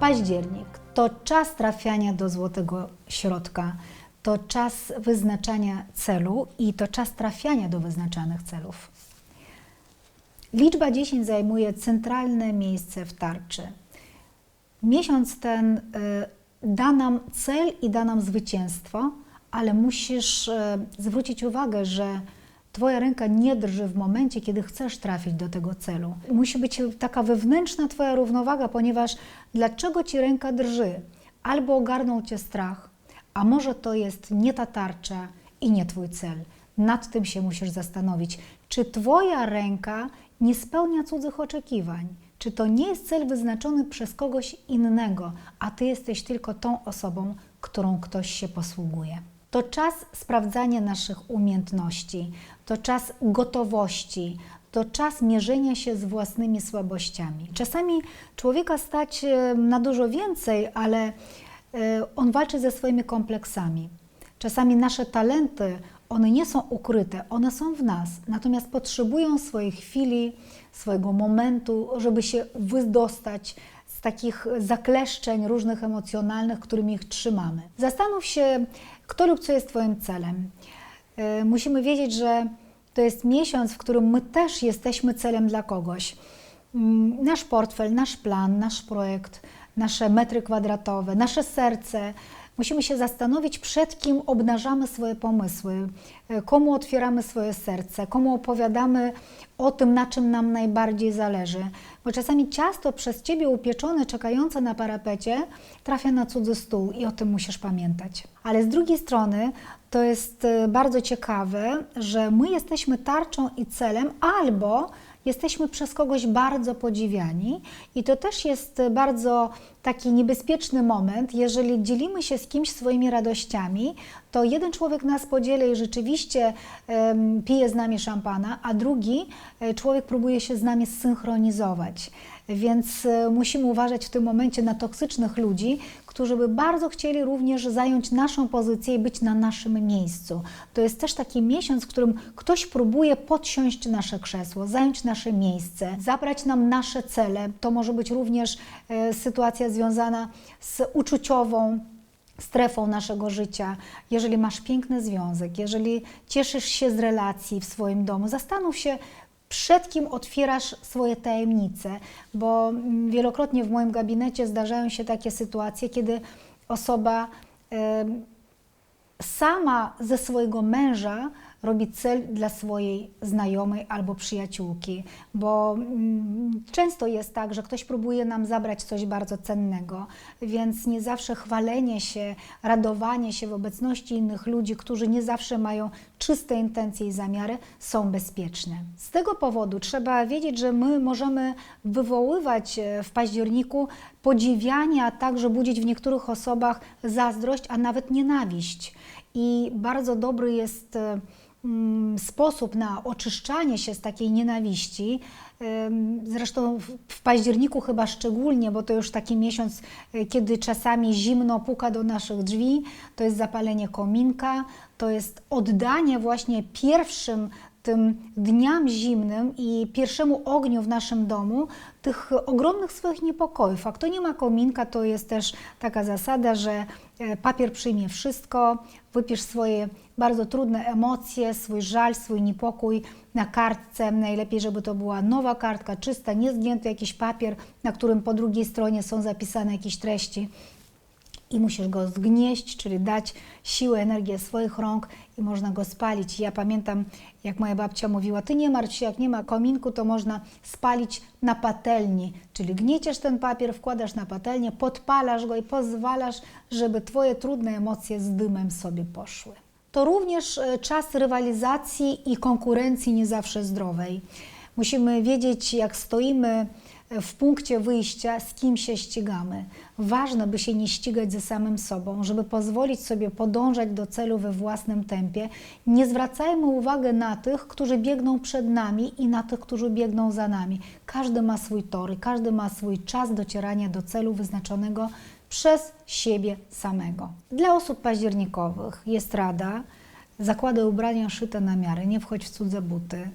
Październik to czas trafiania do złotego środka, to czas wyznaczania celu i to czas trafiania do wyznaczanych celów. Liczba 10 zajmuje centralne miejsce w tarczy. Miesiąc ten y, da nam cel i da nam zwycięstwo, ale musisz y, zwrócić uwagę, że Twoja ręka nie drży w momencie, kiedy chcesz trafić do tego celu. Musi być taka wewnętrzna Twoja równowaga, ponieważ dlaczego Ci ręka drży? Albo ogarnął Cię strach, a może to jest nie ta tarcza i nie Twój cel. Nad tym się musisz zastanowić, czy Twoja ręka nie spełnia cudzych oczekiwań. Czy to nie jest cel wyznaczony przez kogoś innego, a Ty jesteś tylko tą osobą, którą ktoś się posługuje? To czas sprawdzania naszych umiejętności, to czas gotowości, to czas mierzenia się z własnymi słabościami. Czasami człowieka stać e, na dużo więcej, ale e, on walczy ze swoimi kompleksami. Czasami nasze talenty, one nie są ukryte, one są w nas, natomiast potrzebują swojej chwili, swojego momentu, żeby się wydostać z takich zakleszczeń różnych emocjonalnych, którymi ich trzymamy. Zastanów się, kto lub co jest Twoim celem. E, Musimy wiedzieć, że to jest miesiąc, w którym my też jesteśmy celem dla kogoś. Mm, Nasz portfel, nasz plan, nasz projekt, nasze metry kwadratowe, nasze serce. Musimy się zastanowić, przed kim obnażamy swoje pomysły, e, komu otwieramy swoje serce, komu opowiadamy o tym, na czym nam najbardziej zależy. Bo czasami ciasto przez ciebie upieczone, czekające na parapecie, trafia na cudzy stół i o tym musisz pamiętać. Ale z drugiej strony to jest e, bardzo ciekawe, że my jesteśmy tarczą i celem albo jesteśmy przez kogoś bardzo podziwiani i to też jest bardzo taki niebezpieczny moment, jeżeli dzielimy się z kimś swoimi radościami, to jeden człowiek nas podzieli i rzeczywiście pije z nami szampana, a drugi e, człowiek próbuje się z nami zsynchronizować. Więc e, musimy uważać w tym momencie na toksycznych ludzi, którzy by bardzo chcieli również zająć naszą pozycję i być na naszym miejscu. To jest też taki miesiąc, w którym ktoś próbuje podsiąść nasze krzesło, zająć nasze miejsce, zabrać nam nasze cele. To może być również e, sytuacja związana z uczuciową strefą naszego życia. Jeżeli masz piękny związek, jeżeli cieszysz się z relacji w swoim domu, zastanów się, przed kim otwierasz swoje tajemnice, bo mm, wielokrotnie w moim gabinecie zdarzają się takie sytuacje, kiedy osoba sama ze swojego męża robi cel dla swojej znajomej albo przyjaciółki, bo mm, często jest tak, że ktoś próbuje nam zabrać coś bardzo cennego, więc nie zawsze chwalenie się, radowanie się w obecności innych ludzi, którzy nie zawsze mają czyste intencje i zamiary, są bezpieczne. Z tego powodu trzeba wiedzieć, że my możemy wywoływać e, w październiku podziwianie, a także budzić w niektórych osobach zazdrość, a nawet nienawiść. I bardzo dobry jest e, sposób na oczyszczanie się z takiej nienawiści. Zresztą w- w październiku chyba szczególnie, bo to już taki miesiąc, y, kiedy czasami zimno puka do naszych drzwi, to jest zapalenie kominka, to jest oddanie właśnie pierwszym tym dniam zimnym i pierwszemu ogniu w naszym domu tych ogromnych swoich niepokojów. A kto nie ma kominka, to jest też taka zasada, że e, papier przyjmie wszystko, wypisz swoje bardzo trudne emocje, swój żal, swój niepokój na kartce. Najlepiej, żeby to była nowa kartka, czysta, nie zgięty jakiś papier, na którym po drugiej stronie są zapisane jakieś treści i musisz go zgnieść, czyli dać siłę, energię swoich rąk i można go spalić. Ja pamiętam, jak moja babcia mówiła, ty nie martw się, jak nie ma kominku, to można spalić na patelni, czyli gnieciesz ten papier, wkładasz na patelnię, podpalasz go i pozwalasz, żeby twoje trudne emocje z dymem sobie poszły. To również e, czas rywalizacji i konkurencji nie zawsze zdrowej. Musimy wiedzieć, jak stoimy w punkcie wyjścia, z kim się ścigamy. Ważne, by się nie ścigać ze samym sobą, żeby pozwolić sobie podążać do celu we własnym tempie. Nie zwracajmy uwagi na tych, którzy biegną przed nami i na tych, którzy biegną za nami. Każdy ma swój tor każdy ma swój czas docierania do celu wyznaczonego przez siebie samego. Dla osób październikowych jest rada, zakładaj ubrania szyte na miarę, nie wchodź w cudze buty.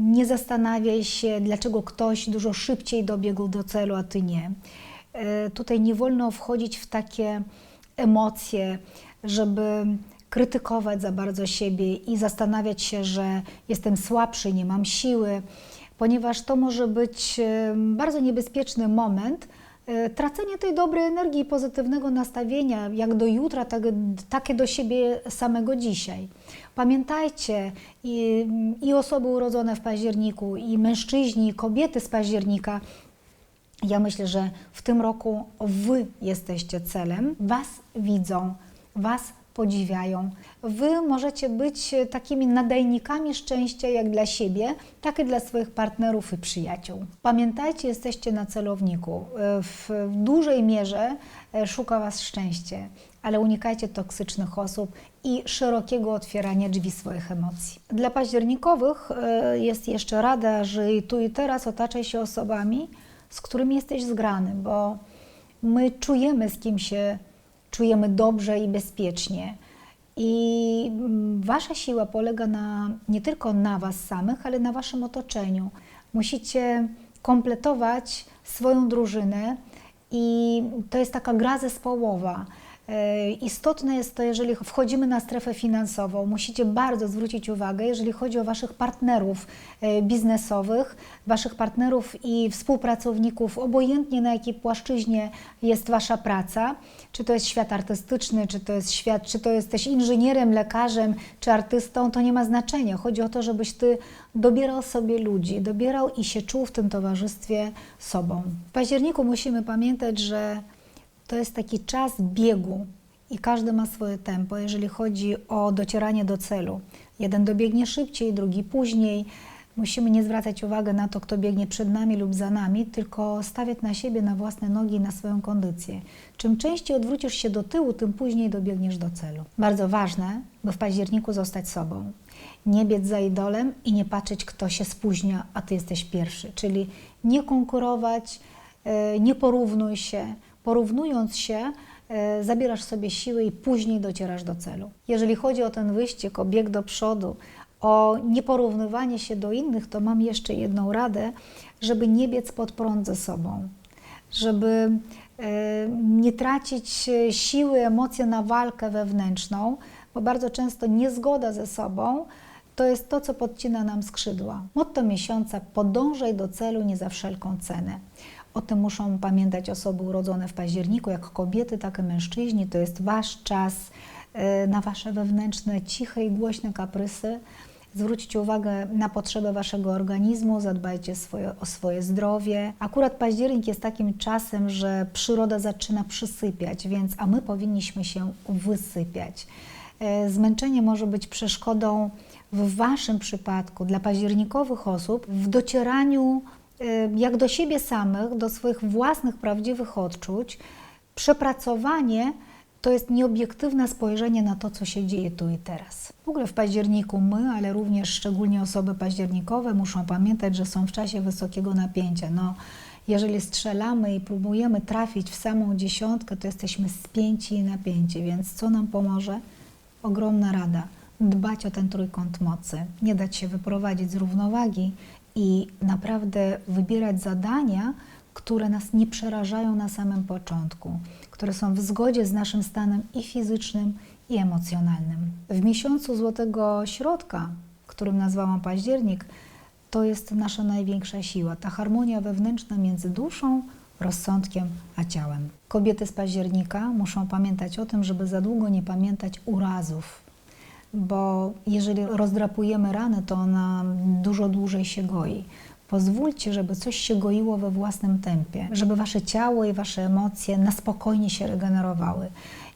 Nie zastanawiaj się, dlaczego ktoś dużo szybciej dobiegł do celu, a ty nie. E, Tutaj nie wolno wchodzić w takie emocje, żeby krytykować za bardzo siebie i zastanawiać się, że jestem słabszy, nie mam siły, ponieważ to może być bardzo niebezpieczny moment e, tracenia tej dobrej energii i pozytywnego nastawienia, jak do jutra, tak, takie do siebie samego dzisiaj. Pamiętajcie, i, i osoby urodzone w październiku, i mężczyźni, i kobiety z października, ja myślę, że w tym roku Wy jesteście celem, Was widzą, Was podziwiają. Wy możecie być takimi nadajnikami szczęścia jak dla siebie, tak i dla swoich partnerów i przyjaciół. Pamiętajcie, jesteście na celowniku. W dużej mierze e, szuka Was szczęście, ale unikajcie toksycznych osób i szerokiego otwierania drzwi swoich emocji. Dla październikowych e, jest jeszcze rada, że i tu i teraz otaczaj się osobami, z którymi jesteś zgrany, bo my czujemy, z kim się czujemy dobrze i bezpiecznie. I mm, wasza siła polega na, nie tylko na was samych, ale na waszym otoczeniu. Musicie kompletować swoją drużynę i to jest taka gra zespołowa. E, Istotne jest to, jeżeli wchodzimy na strefę finansową, musicie bardzo zwrócić uwagę, jeżeli chodzi o Waszych partnerów e, biznesowych, Waszych partnerów i współpracowników, obojętnie na jakiej płaszczyźnie jest Wasza praca, czy to jest świat artystyczny, czy to jest świat, czy to jesteś inżynierem, lekarzem, czy artystą, to nie ma znaczenia. Chodzi o to, żebyś Ty dobierał sobie ludzi, dobierał i się czuł w tym towarzystwie sobą. W październiku musimy pamiętać, że to jest taki czas biegu i każdy ma swoje tempo, jeżeli chodzi o docieranie do celu. Jeden dobiegnie szybciej, drugi później. Musimy nie zwracać uwagi na to, kto biegnie przed nami lub za nami, tylko stawiać na siebie, na własne nogi i na swoją kondycję. Czym częściej odwrócisz się do tyłu, tym później dobiegniesz do celu. Bardzo ważne, by w październiku zostać sobą. Nie biec za idolem i nie patrzeć, kto się spóźnia, a ty jesteś pierwszy. Czyli nie konkurować, e, nie porównuj się, porównując się, e, zabierasz sobie siły i później docierasz do celu. Jeżeli chodzi o ten wyścig, o bieg do przodu, o nieporównywanie się do innych, to mam jeszcze jedną radę, żeby nie biec pod prąd ze sobą, żeby e, nie tracić e, siły, emocje na walkę wewnętrzną, bo bardzo często niezgoda ze sobą to jest to, co podcina nam skrzydła. Motto miesiąca: podążaj do celu nie za wszelką cenę. O tym muszą pamiętać osoby urodzone w październiku, jak kobiety, tak i mężczyźni. To jest wasz czas e, na wasze wewnętrzne, ciche i głośne kaprysy. Zwróćcie uwagę na potrzeby waszego organizmu, zadbajcie swoje, o swoje zdrowie. Akurat październik jest takim czasem, że przyroda zaczyna przysypiać, więc a my powinniśmy się wysypiać. E, Zmęczenie może być przeszkodą w waszym przypadku dla październikowych osób w docieraniu y, jak do siebie samych, do swoich własnych prawdziwych odczuć, przepracowanie to jest nieobiektywne spojrzenie na to, co się dzieje tu i teraz. W ogóle w październiku my, ale również szczególnie osoby październikowe muszą pamiętać, że są w czasie wysokiego napięcia. No, jeżeli strzelamy i próbujemy trafić w samą dziesiątkę, to jesteśmy spięci i napięci, więc co nam pomoże? Ogromna rada. Dbać o ten trójkąt mocy, nie dać się wyprowadzić z równowagi i naprawdę wybierać zadania, które nas nie przerażają na samym początku, które są w zgodzie z naszym stanem i fizycznym, i emocjonalnym. W miesiącu Złotego Środka, którym nazwałam październik, to jest nasza największa siła, ta harmonia wewnętrzna między duszą, rozsądkiem a ciałem. Kobiety z października muszą pamiętać o tym, żeby za długo nie pamiętać urazów, bo jeżeli rozdrapujemy ranę, to ona dużo dłużej się goi. Pozwólcie, żeby coś się goiło we własnym tempie, żeby wasze ciało i wasze emocje na spokojnie się regenerowały.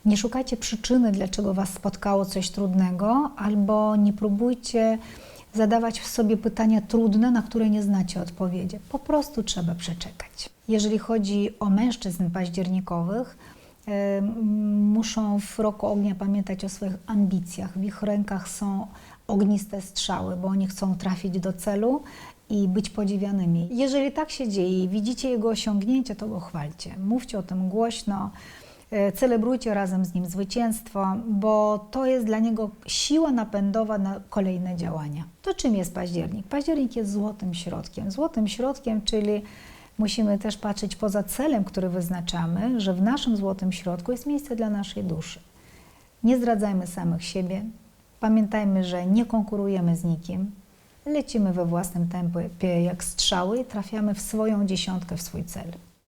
Nie szukajcie przyczyny, dlaczego was spotkało coś trudnego, albo nie próbujcie zadawać sobie pytania trudne, na które nie znacie odpowiedzi. Po prostu trzeba przeczekać. Jeżeli chodzi o mężczyzn październikowych, muszą w roku ognia pamiętać o swoich ambicjach. W ich rękach są ogniste strzały, bo oni chcą trafić do celu i być podziwianymi. Jeżeli tak się dzieje i widzicie jego osiągnięcie, to go chwalcie. Mówcie o tym głośno, e, celebrujcie razem z nim zwycięstwo, bo to jest dla niego siła napędowa na kolejne działania. To czym jest październik? Październik jest złotym środkiem. Złotym środkiem, czyli musimy też patrzeć poza celem, który wyznaczamy, że w naszym złotym środku jest miejsce dla naszej duszy. Nie zdradzajmy samych siebie. Pamiętajmy, że nie konkurujemy z nikim. Lecimy we własnym tempie jak strzały i trafiamy w swoją dziesiątkę, w swój cel.